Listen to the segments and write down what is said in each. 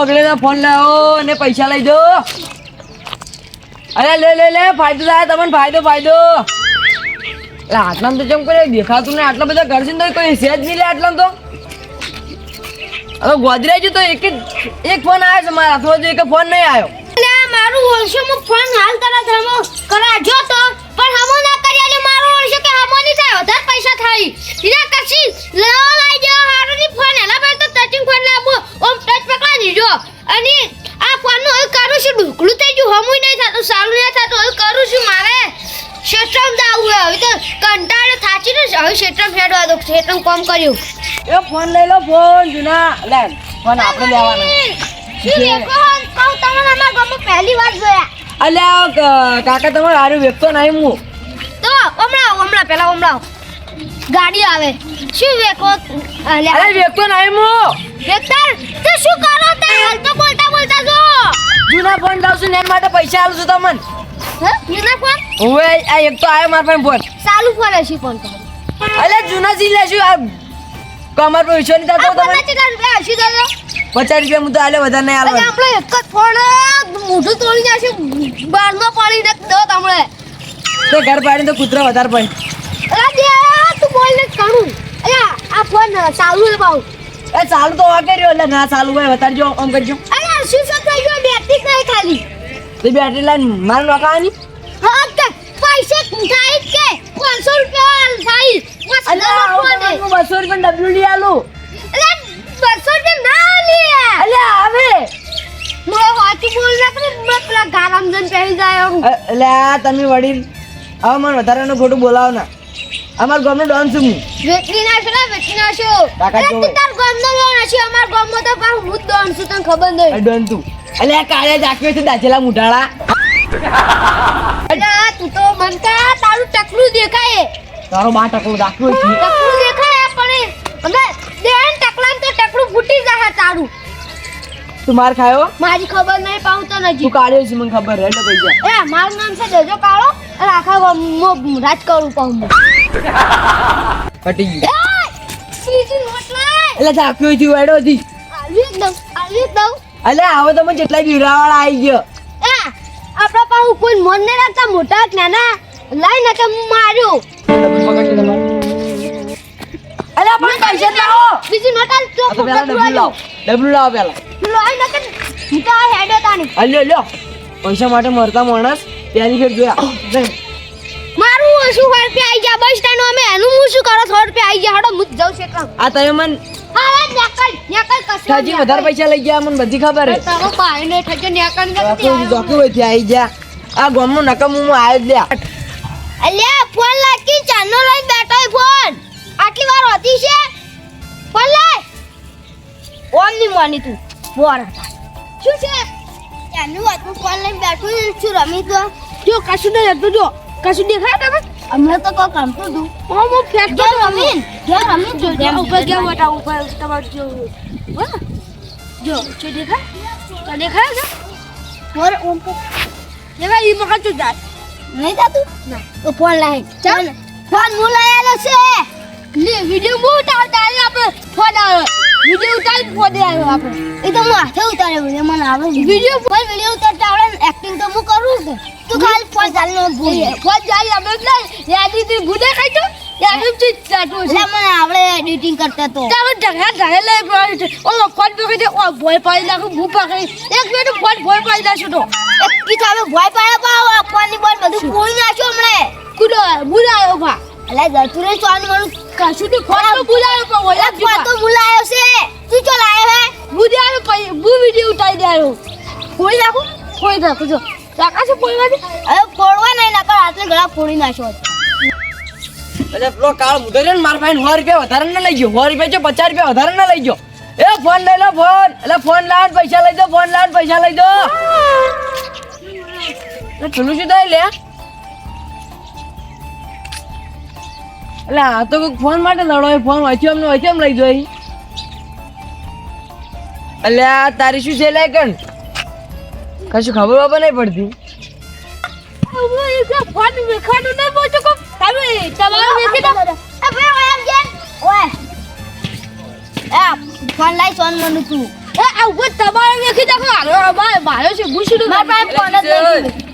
બગડેલો phone લાવો અને પૈસા લઈ દો અરે, લે લે લે, ફાયદો થાય, તમને ફાયદો ફાયદો. એટલે આટલામાં તો જેમ કરે દેખાતું ને આટલા બધા ઘર છે ને તો કોઈ સેજ નહીં લે આટલામાં તો. હવે ગોદરેજ તો એક જ એક ફોન આવ્યો છે મારા હાથમાં એક ફોન નહીં આવ્યો મારું આ મારું ફોન હાલ તરત હમો કરાજો તો. પણ હમો ના કરી આલે મારું ઓળશો કે હમો નહીં થાય, વધારે પૈસા થાય. ઇના કશી લો લઈ જાઓ હારો ની ફોન તો ટચિંગ ફોન લાવો ઓમ ટચ પકડા દીજો. અને આ ફોનનું હવે કરું છું ઢુકલું થઈ ગયું હમું નહીં થતું સારું નહીં થતું હવે કરું છું મારે શેત્રમ જાવું હવે તો કંટાળો થાચી ને હવે શેત્રમ ફેડવા દો શેત્રમ કોમ કર્યું. એ ફોન લઈ લો ફોન જૂના લે ફોન આપણે લેવાનો. શું દેખો કહું તમને અમારા ગામમાં પહેલી વાર જોયા. અલ્યા કાકા તમારે હારું વેચતો નહીં હું. તો હમણાં હમણાં પેલા હમણાં ગાડી આવે. શું વેકો અરે વેકતો નહીં મો. વેકતર તે શું કરો તે હાલ તો બોલતા બોલતા જો. જૂના ફોન લાવશું ને એના માટે પૈસા આલું છું તમને. હે? ફોન આ એક તો આયો મારા પાસે ફોન ચાલુ ફોન હશે ફોન તો અલે જૂના સી લેશું આ કમર પર વિશ્વ નહીં થતો તમને કેટલા રૂપિયા હશે દાદા પચાસ રૂપિયા હું તો આલે વધારે નહીં આલે આપણે એક જ ફોન મોઢું તોડી નાખશે પાડી દે દો તમને. તો ઘર પાડીને તો કૂતરો વધારે પડે. અરે દે તું બોલ ને કરું. અલ્યા આ ફોન ચાલુ હે બાઉ એ ચાલુ તો વાગે રહ્યો એટલે ના ચાલુ હોય વધારજો આમ કરજો. અલ્યા શું શું થઈ ગયો? બેટરી કઈ ખાલી? તો બેટરી લાઈન માર નોખાવાની? હા તે પૈસે થાય કે. 500 રૂપિયા થાય. બસ અલ્યા હે. રૂપિયા ડબલ્યુ ડી આલો. અલ્યા, 200 રૂપિયા ના લે અલ્યા આવે. મો હાથી બોલ ના કરે મે પેલા ગારામ જન પહેરી જાય હું અલ્યા તમે વડીલ હવે મને વધારાનું ખોટું બોલાવો ના. અમારા ગામનો ડોન છું હું વેચી નાખો ને વેચી નાખો કાકા. તું તાર ગામનો લોન હશે અમાર ગામમાં તો પાછું હું જ દોન છું તને ખબર નહીં. આ ડોન તું. અલ્યા કાળે જાક્યો છે દાચેલા મુઢાળા. અરે તું તો મનતા તારું ટકલું દેખાય. તારો બા ટકલો દાખ્યો છે. ટકલું દેખાય પણ અમે દેન ટકલાન તો ટકલું ફૂટી જાય તારું. તું માર ખાયો? મારી ખબર નહીં પાઉં તો તું નજી કાઢ્યો છે મને ખબર એટલે પૈસા. એ મારું નામ છે દેજો કાળો. અને આખા ગામમાં રાજ કરું પાઉં. ગયું. એટલે છે વેડો આવી તમે જેટલા બીવરાવાળા આવી ગયો. એ આપણા પાસે કોઈ મન ને રાખતા મોટા નાના. લાઈ ને કે માર્યું પણ પૈસા લાવો. બીજી નોટ આલ તો આ તો પેલા ડબલું લાવો ડબલું લાવો પેલા લાઈ ને કે હું હેડો તાની. અલ્યો લ્યો. પૈસા માટે મરતા માણસ ફેર જોયા. મારું શું વાર પે આઈ જા બસ સ્ટેન્ડ અમે એનું હું શું કરો? થોડ પે આઈ જા હડો મુજ જ જાઉં છે કામ. આ તમે મન હા નેકલ નેકલ કસો હજી વધારે પૈસા લઈ ગયા મને બધી ખબર હે. તારો ભાઈ ને થજો નેકલ ને જોકી જોકી હોય આવી ગયા આ નું નકમ હું આવ્યો જ લ્યા. અલ્યા ફોન લાકી ચાનો લઈ બેઠો ફોન? આટલી વાર હોતી છે? ફોન લાય. ઓમની માની તું. બોર. શું છે? ચાનું વાત ફોન લઈ બેઠો છું રમી તો? જો કશું નહીં હતું જો. કશું દેખાય તમે અમને તો કોઈ કામ હતું હું હું ફેંક તો રમીન જો રમીન જો જો. ઉપર ગયા મોટા ઉપર તમારું જો. હા? જો શું દેખાય? તો દેખાય છે? ઓર ઓમ પર દેખાય ઈ મકા તો જાત નહીં જાતું? ના. તો ફોન લાય. ચાલ. ફોન હું લાયેલો છે? લે વિડિયો બહુ ઉતારતા આજે આપણે. ફોન આવ્યો. વિડિયો ઉતારી ફોન આવ્યો આપણે. એ તો હું હાથે ઉતાર્યો મને આવે. વિડિયો ફોન વિડિયો ઉતારતા આવડે આપણે એડિટિંગ કરતા તો. ઢગા ઢગા લે ઓલો ફોન પકડી દે ઓ ભોય પાડી નાખું ભૂ પકડી. એક મિનિટ ફોન ભોય પાડી નાખશું તો. કી તમે ભોય પાડ્યા પાવ ફોનની બોલ બધું ફોડી નાખ્યો હમણે. કુડો બુલાયો ભા. અલે દતુરે ચોન મરું કશું તો ફોન તો બુલાયો પણ ઓલા ફોન તો બુલાયો છે. તું ચો લાયો હે? બુલાયો પછી બુ વિડિયો ઉતારી દેયો ફોડી નાખું ફોડી નાખું જો. કાકા શું ફોડવા દે ફોડવા નહીં, નકર હાથને ગળા ફોડી નાખ્યો એટલે પેલો કાળ રહ્યો ને, મારા પાસે સો રૂપિયા વધારે ના લઈ ગયો. સો રૂપિયા છે, પચાસ રૂપિયા વધારે ના લઈ ગયો. એ, ફોન લઈ લો, ફોન. એટલે ફોન લાવ પૈસા લઈ દો, ફોન લાવ પૈસા લઈ દો. પેલું શું થાય, લે? એટલે આ તો કોઈક ફોન માટે લડો ફોન વાંચ્યો અમને વાંચ્યો એમ લઈ અહીં. એટલે તારી શું છે, લે, કણ? કશું ખબર બાબા નહીં પડતી. ફોન વેખાડું નહીં બોલતો કો તમે તમારું વેખી દો. અબે ઓય એમ જે ઓય. એ ફોન લાઈ સોન મનું તું. એ આ ઉપર તમારે વેખી દેખો આગળ મારે માર્યો છે હું શું મારા ફોન જ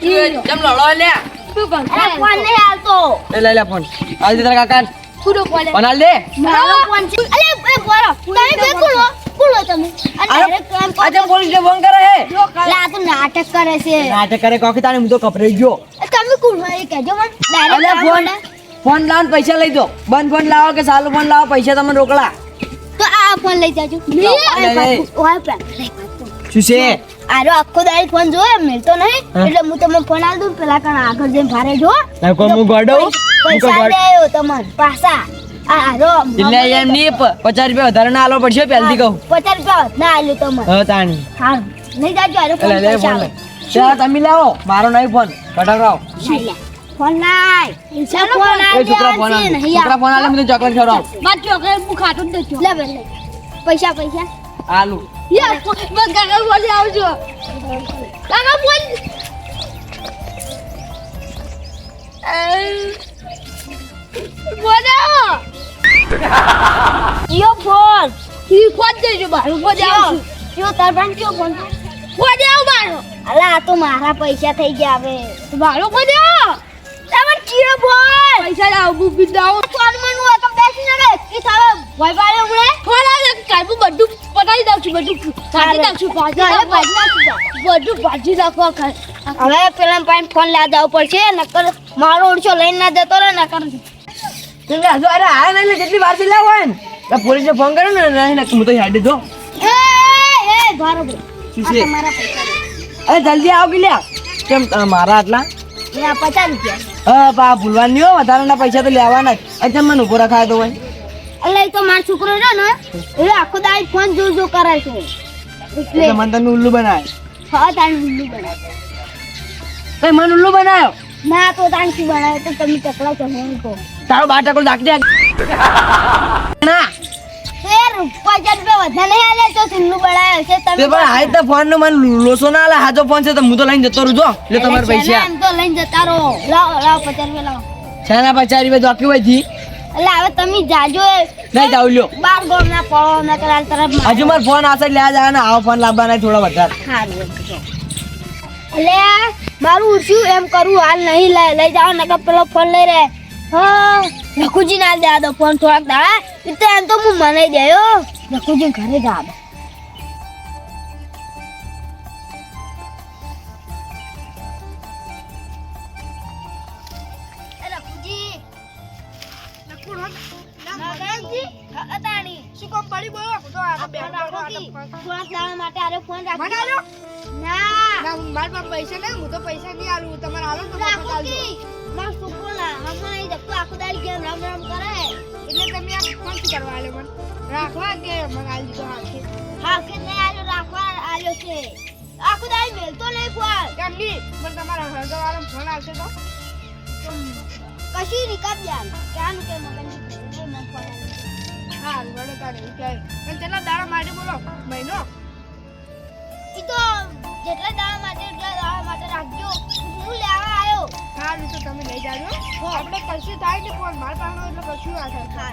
નથી. કેમ લડો લે કર ફોન નહીં હાલતો. એ લઈ લે ફોન. હાલ દે તારા કાકા કુડો ફોન. ફોન હાલ દે. મારો ફોન છે. અલે એ બોરો તમે બે કુલો કુલો તમે અરે, direct કામ કરો. આજે પોલીસ ને ફોન કરે હે લા તો નાટક કરે છે. નાટક કરે કોકી તાને હું તો કપરાઈ ગયો. તમે કુલો એ કહેજો મને ડાયરેક્ટ ફોન ફોન લાવ પૈસા લઈ દો. બંધ ફોન લાવો કે સાલું ફોન લાવો પૈસા તમને રોકડા. તો આ ફોન લઈ જાજો. ઓય શું છે? આરો આખો દાડી ફોન જોયો મિલતો નહીં. એટલે હું તમને ફોન આલ દઉં પેલા કણ આગળ જઈને ભારે જો. કોઈ હું ગોડો પૈસા દેયો તમને આરો એટલે એમ નહીં પચાસ રૂપિયા વધારે ના આલો પડશે પહેલથી કહું. પચાસ રૂપિયા ના આલ્યું તમને હા તાણી. લઈ જાજો આલો ફોન લે પૈસા ફોન લે. ત્યાં તમે લાવો. મારો નહીં ફોન. કટાકરાવો. ફોન લાય. ચાલો ફોન એ છોકરા ફોન આલે. છોકરા ફોન આલે મને ચોકલેટ ખવડાવ. માર ચોકલેટ હું ખાતો જ નથી. લે લે પૈસા પૈસા. આલુ. યા બસ કાકા બોલી આવજો. કાકા બોલ બોલો યો ફોન. ઈ ફોન દેજો મારું ફોન આવશું યો તાર પાસે કયો ફોન ફોન આવ મારો. અલા આ તો મારા પૈસા થઈ ગયા હવે. મારો ફોન આવ. તમે ચિયો ફોન. પૈસા લાવ બુબી દાવ ફોન મન હું તો બેસી ન રે કે થાવે ભય પાડે ઉમરે ફોન આવે કાઈ બધું પટાઈ દઉં છું બધું કાઢી દઉં છું ભાજી બધું ભાજી નાખો હવે પેલા પાસે ફોન લેવા જવું પડશે નકર મારો ઓછો લઈને ના જતો રહે નકર એટલે હજુ અરે આ ને જેટલી વારથી લાવો હોય ને તો પોલીસને ફોન કર્યો ને હું તો હેડી દો એ એ અરે જલ્દી આવો કે લ્યા. કેમ મારા આટલા? એ પચાસ રૂપિયા. હા પા ભૂલવા નહીં હો વધારાના પૈસા તો લેવાના જ. અચ્છા મને ઊભો રખાય તો ભાઈ એટલે તો મારો છોકરો રહ્યો ને એટલે આખો દાઈ ફોન જો જો કરે છે. એટલે મન તને ઉલ્લુ બનાવે. હા તાણ ઉલ્લુ બનાવે. કઈ મન ઉલ્લુ બનાવ્યો? ના તો તાણ શું બનાવે તો તમે ચકલા તો તારો બાર ટકો દાખ દે. ના. નહીં ફોન નો મને લોસો ના આલે હાજો ફોન છે તો હું તો લઈને જતો રહું જો. એટલે તમારા પૈસા. એમ તો લઈને જતા રહો. લાવો લાવો પચાસ રૂપિયા લાવો. છાના પચાસ રૂપિયા જોકી હોયથી એટલે હવે તમે જાજો નહીં જાવ લ્યો. બાર ગોમ ના પડો ના કરાલ તરફ હજુ મારો ફોન આશે લેવા જવાના આવો ફોન લાવવાના થોડા વધારે. એટલે મારું શું એમ કરું હાલ નહીં લઈ જાઓ નકર પેલો ફોન લઈ રે લખુજી ના દે દો ફોન થોડાક દાડા. એટલે એમ તો હું મને દેયો લખુજી ઘરે જા આલો ના મારા પાસે પૈસા નહીં હું તો પૈસા નહીં આલું. તમારે આલો તો માર છોકરો હમણાં જતો આખો દાડી ગેમ રામ રામ કરે. એટલે તમે આ ફોન શું કરવા મને. રાખવા કે મને આલી દીધો હાથે હા કે નહીં આલ્યો રાખવા આવ્યો છે. આખો દાડી મેલતો નહીં ફોન કેમ નહીં પણ તમારા હળદવાળો ફોન આવશે તો. કશી નિકાબ યાર ક્યાં કે મગન હા વડે તારે એવું પણ દાડા માટે બોલો મહિનો. એ તો જેટલા દાડા માટે એટલા દાડા માટે રાખજો. હું લેવા આવ્યો સારું તો તમે લઈ જાજો. આપણે કશું થાય ને ફોન. મારા પાસે એટલે કશું આ થાય. હા.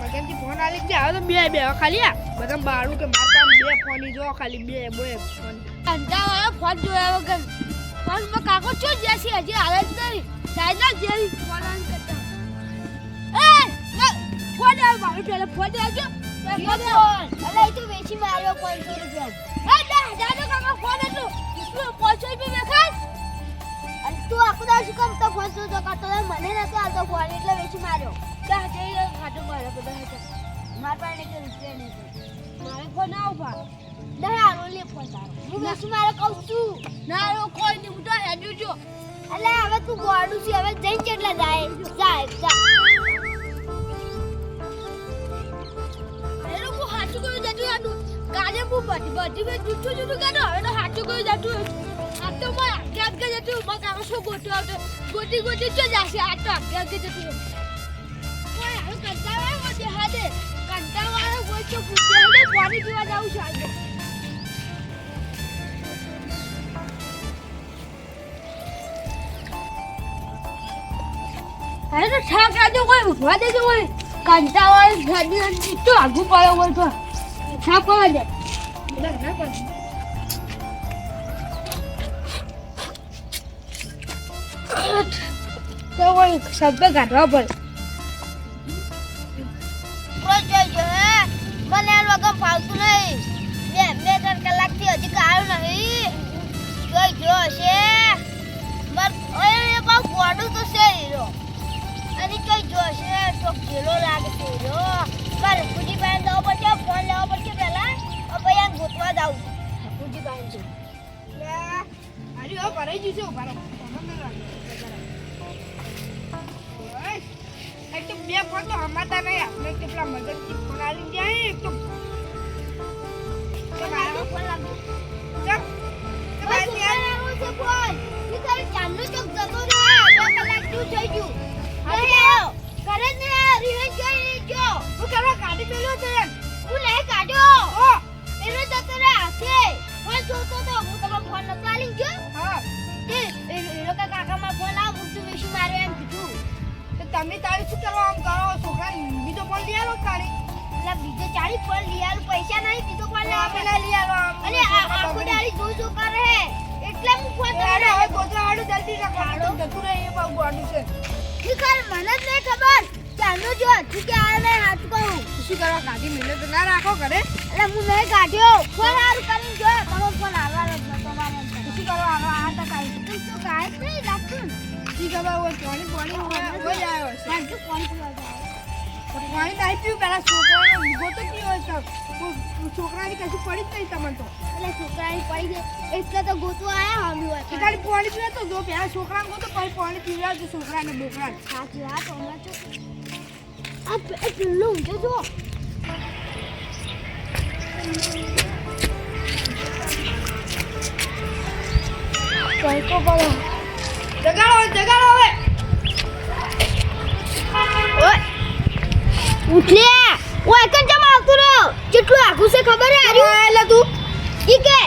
મગનથી ફોન આવી જ હવે તો બે બે ખાલી આ બધા બાળું કે મારા પાસે બે ફોન જો ખાલી બે બે ફોન. કંટાળો ફોન જોયા વગર. ફોનમાં કાકો જ્યાસી હજી જ નહીં. સાઈડના જેવી ફોન ઓન કરતા. એ ના, ફોન આવ મારો પેલા ફોન આવજો ફોન અલે એ તો વેચી માર્યો 500 રૂપિયા. એ દા દાદા ફોન હતો 500 રૂપિયા અને તું આખો દાડો શું કામ તો ફોન તો કરતો હોય? મને નથી આવતો ફોન એટલે વેચી માર્યો. ત્યાં જઈ ખાટો માર્યો બધા હતા માર પાસે કે રૂપિયા નહીં મારે ફોન આવ ભા ના આરો લે ફોન તારો. હું વેચી મારે કહું છું. ના આરો કોઈ નહીં હું તો હેડ્યું છું. અલે હવે તું ગોડું છું હવે જઈને કેટલા જાય? જાય જા. એ લોકો હાચું કરી જતું હતું ગાજે હું બધી બધી જુઠું જુઠું કાઢો હવે તો હાચું કયું જતું શું ગોઠ્યો આવતો ગોટી ગોટી ચો જાશે? આ તો આગળ આગે જતું કોઈ હવે કંટાળો આવ્યો તે હાથે. કંટાળો કોઈ તો પૂછે હવે પાણી પીવા છું આજે. અરે તો આગું પડ્યો હોય તો. ઠાક પડવા ના ના તો કોઈ શબ્દ કાઢવા પડે મને ફાવતું નહીં બે બે ત્રણ કલાકથી હજી કાઢ્યું નહીં જોઈ જો છે એ ગોડું તો છે. હીરો અને કઈ જો છે તો કેલો લાગે હીરો પર પૂજી પાન જવો પડશે ફોન લેવો પડશે પહેલા પછી આમ ગોતવા જાવ પૂજી પાન છે અરે ભરાઈ જશે ઊભા તો બે ફોન તો હમાતા નહીં આપણે કેટલા મદદથી ફોન આવી ગયા એક તો ફોન લાગ્યો તારે જલ્દી ના કાઢો જતું રહે એ બહુ ગોડું છે. ખરેખર મને જ નહીં ખબર. ચાંદલો જો હજુ કે આ નહીં હાથ કહું શું કરવા ગાડી મેલ્યો તો ના રાખો ઘરે? એટલે હું નહીં કાઢ્યો. ફોન હારું કરીને જો. તમારો ફોન આવવાનો જ નતો મારે શું કરવા આવો આ તક આવી તું શું કાંઈ નહીં લાગતું ને. શી ખબર હોય આવ્યો છે. લાગતું ફોન પીવા જાય પાણી નહીં પીવું પેલા છોકરાનો ઊભો તો પીવો છે. કોઈ છોકરાની કશું પડી જ નહીં તમને તો. એટલે છોકરાની પડી ગઈ. એટલે તો ગોતવા આયા હમી એ વાત ખાલી પાણી પીવે તો જો પહેલાં છોકરાને ગોતો પછી પાણી પીવડાવજો છોકરાને બોકરા સાચી વાત હમણાં તો. આ પેલું ઊંઘે જો. તડકો પડે. જગાડો જગાડો હવે. ઉઠલે ઓય કન જમ આવતું રહ્યો કેટલું આખું છે ખબર હે આર્યું? એટલે તું. ઈ કે?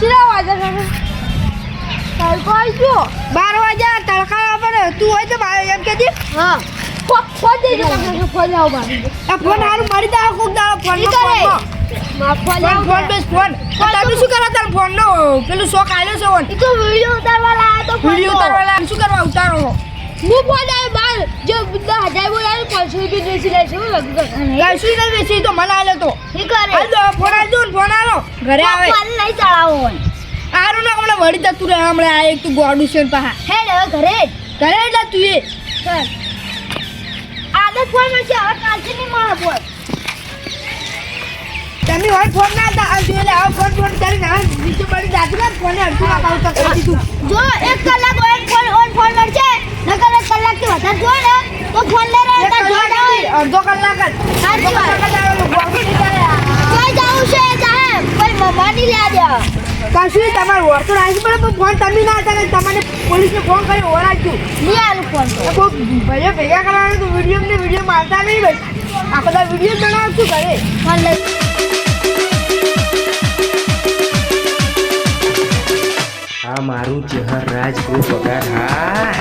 કેટલા વાગે ખબર તડકો આવજો બાર વાગ્યા તડકા પડે તું હોય તો બાર એમ કે હા. ફો ફો દેજો તમને. ફો લાવ મારી ફોન હારું મારી દા કોક દા ફોન ફોન ફોન ફોન. તાર ફોન પેલું શોખ આલ્યો છે ઉતારવા તો વિડિયો ઉતારવા શું કરવા ઉતારો? હું ફોન આવ્યો જો હજાર બોલાવ્યું પાંચસો રૂપિયા બેસી લે છે હું લગી કશું નહીં બેસી તો મને ફોન આલજો ને ફોન આવો ઘરે આવે. નહીં હોય હારું ના હમણાં વળી જતું રહે હમણાં આ એક તું ગોડું છે પાહા. ઘરે ઘરે એટલે તું એ. આદત ફોન મળશે હવે કાલથી નહીં મળે ફોન. તમે હોય ફોન ના હતા આ જોઈ લે ફોન ફોન કરીને નીચે પડી જાતું ને ફોને અડધું ના પાઉં તો કરી દીધું. જો એક કલાક હોય ફોન ઓન ફોન મળશે નકર એક કલાકથી વધારે જો ને તો ફોન લઈ રહ્યો અડધો કલાક જ. અડધો. કલાક જ કરે જાવું છે કોઈ મમ્માની લે દે કશું તમારે વળતો રાખી પડે તો ફોન તમે ના હતા ને તમને પોલીસને ફોન કરી ઓળાડ્યું નહીં આલું ફોન તો એ કોઈ ભાઈઓ ભેગા કરવાના તો વીડિયો ને વીડિયો મારતા નહીં ભાઈ આ બધા વીડિયો બનાવશું ઘરે ફોન લઈ. આ મારું ચહેર રાજ ગૃહ પગાર. હા.